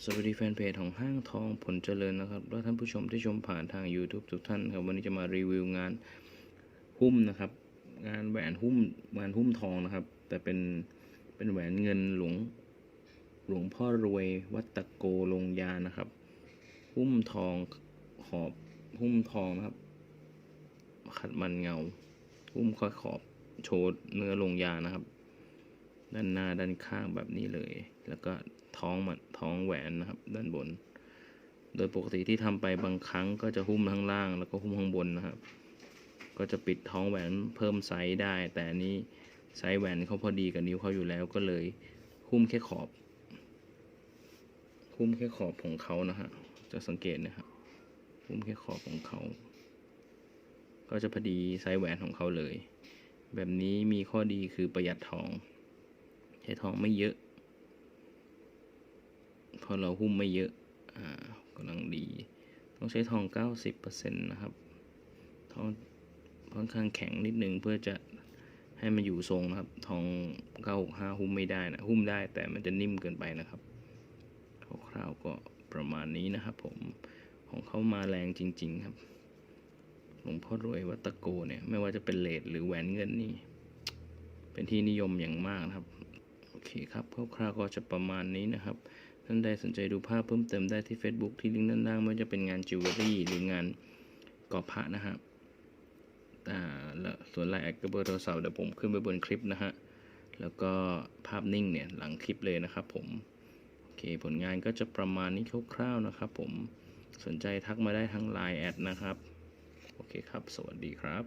บสวัสดีแฟนเพจของห้างทองผลเจริญนะครับและท่านผู้ชมที่ชมผ่านทาง YouTube ทุกท่านครับวันนี้จะมารีวิวงานหุ้มนะครับ งานแหวนหุ้มงานหุ้มทองนะครับ แต่เป็นเป็นแหวนเงินหลวงหลวงพ่อรวยวัตโกลงยานะครับ หุ้มทองขอบหุ้มทองนะครับ ขัดมันเงา หุ้มข้อขอบโชว์เนื้อลงยานะครับ ด้านหน้าด้านข้างแบบนี้เลย แล้วก็ท้องมันท้องแหวนนะครับ ด้านบน โดยปกติที่ทำไปบางครั้งก็จะหุ้มข้างล่าง แล้วก็หุ้มข้างบนนะครับ ก็จะปิดท้องแหวนเพิ่มไซส์ได้ แต่อันนี้ไซส์แหวนเขาพอดีกับนิ้วเขาอยู่แล้วก็เลยหุ้มแค่ขอบหุ้มแค่ขอบของเขานะฮะจะสังเกตนะครับหุ้มแค่ขอบของเขาก็จะพอดีไซส์แหวนของเขาเลย แบบนี้มีข้อดีคือประหยัดทอง ช้ทองไม่เยอะ พอเราหุ้มไม่เยอะอ่ากำลังดี ต้องใช้ทอง 90%นะครับ ทองค่อนข้างแข็งนิดนึงเพื่อจะให้มันอยู่ทรงนะครับ ทอง965หุ้มไม่ได้นะ หุ้มได้แต่มันจะนิ่มเกินไปนะครับ คร่าวๆก็ประมาณนี้นะครับผม ของเขามาแรงจริง ๆ ครับ หลวงพ่อรวยวัตโกเนี่ย ไม่ว่าจะเป็นเลดหรือแหวนเงินนี่ เป็นที่นิยมอย่างมากนะครับ อเคครับคร่าวๆก็จะประมาณนี้นะครับ ท่านใดสนใจดูภาพเพิ่มเติมได้ที่ Facebook ที่ลิงก์ด้านล่างไม่ว่าจะเป็นงานจิวเวลรี่หรืองานกอบพระนะฮะอ่าแล้วส่วนรายแอดกับเบอร์โทรศัพท์เดี๋ยวผมขึ้นไปบนคลิปนะฮะ แล้วก็ภาพนิ่งเนี่ยหลังคลิปเลยนะครับผม โอเคผลงานก็จะประมาณนี้คร่าวๆนะครับผม สนใจทักมาได้ทั้ง Line แอดนะครับ โอเคครับ สวัสดีครับ